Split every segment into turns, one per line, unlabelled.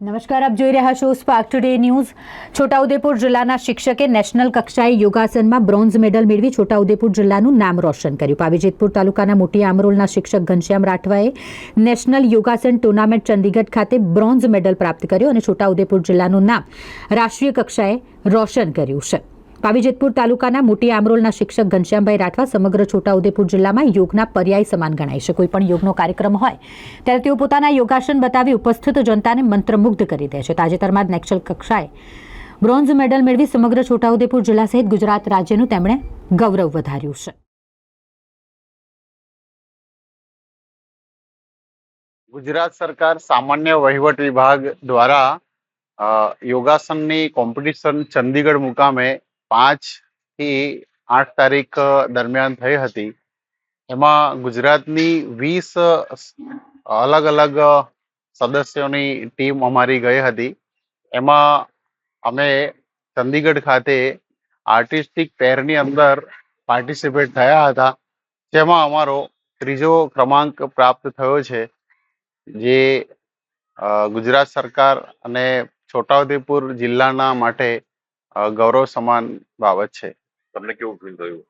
નમસ્કાર, આપ જોઈ રહ્યા છો સ્પાર્ક ટુડે ન્યૂઝ છોટાઉદેપુર જિલ્લાના શિક્ષકે નેશનલ કક્ષાએ યોગાસનમાં બ્રોન્ઝ મેડલ મેળવી છોટાઉદેપુર જિલ્લાનું નામ રોશન કર્યું. પાવીજેતપુર તાલુકાના મોટી આમરોલના શિક્ષક ઘનશ્યામ રાઠવાએ નેશનલ યોગાસન ટુર્નામેન્ટ ચંદીગઢ ખાતે બ્રોન્ઝ મેડલ પ્રાપ્ત કર્યો અને છોટાઉદેપુર જિલ્લાનું નામ રાષ્ટ્રીય કક્ષાએ રોશન કર્યું છે. પાવીજેતપુર તાલુકાના મોટી આમરોલના શિક્ષક ઘનશ્યામભાઈ રાઠવા સમગ્ર છોટાઉદેપુર જિલ્લામાં યોગના પર્યાય સમાન ગણાય છે. કોઈ પણ યોગનો કાર્યક્રમ હોય, ત્યારે તેઓ પોતાના યોગાસન બતાવી ઉપસ્થિત જનતાને મંત્રમુગ્ધ કરી દે છે. તાજેતરમાં જ નેશનલ કક્ષાએ બ્રોન્ઝ મેડલ મેળવી સમગ્ર છોટાઉદેપુર જિલ્લા સહિત ગુજરાત રાજ્યનું તેમણે ગૌરવ વધાર્યું છે.
ગુજરાત સરકાર સામાન્ય વહીવટ વિભાગ દ્વારા યોગાસનની કોમ્પિટિશન ચંદીગઢ મુકામે પાંચથી આઠ તારીખ દરમિયાન થઈ હતી. એમાં ગુજરાતની વીસ અલગ અલગ સદસ્યોની ટીમ અમારી ગઈ હતી. એમાં અમે ચંદીગઢ ખાતે આર્ટિસ્ટિક પેરની અંદર પાર્ટિસિપેટ થયા હતા, જેમાં અમારો ત્રીજો ક્રમાંક પ્રાપ્ત થયો છે, જે ગુજરાત સરકાર અને છોટાઉદેપુર જિલ્લાના માટે ગૌરવ સમાન બાબત છે.
તમને કેવું ફીલ થયું?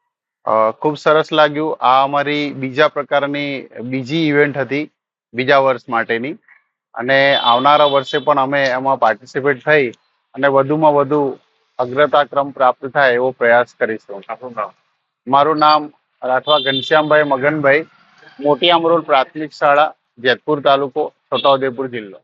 ખૂબ સરસ લાગ્યું. આ અમારી બીજા પ્રકારની બીજી ઇવેન્ટ હતી બીજા વર્ષ માટેની. અને આવનારા વર્ષે પણ અમે એમાં પાર્ટિસિપેટ થઈ અને વધુમાં વધુ અગ્રતાક્રમ પ્રાપ્ત થાય એવો પ્રયાસ કરીશું.
આપણું નામ?
મારું નામ રાઠવા ઘનશ્યામભાઈ મગનભાઈ મોટી આમરોલ પ્રાથમિક શાળા જેતપુર તાલુકો છોટાઉદેપુર જિલ્લો.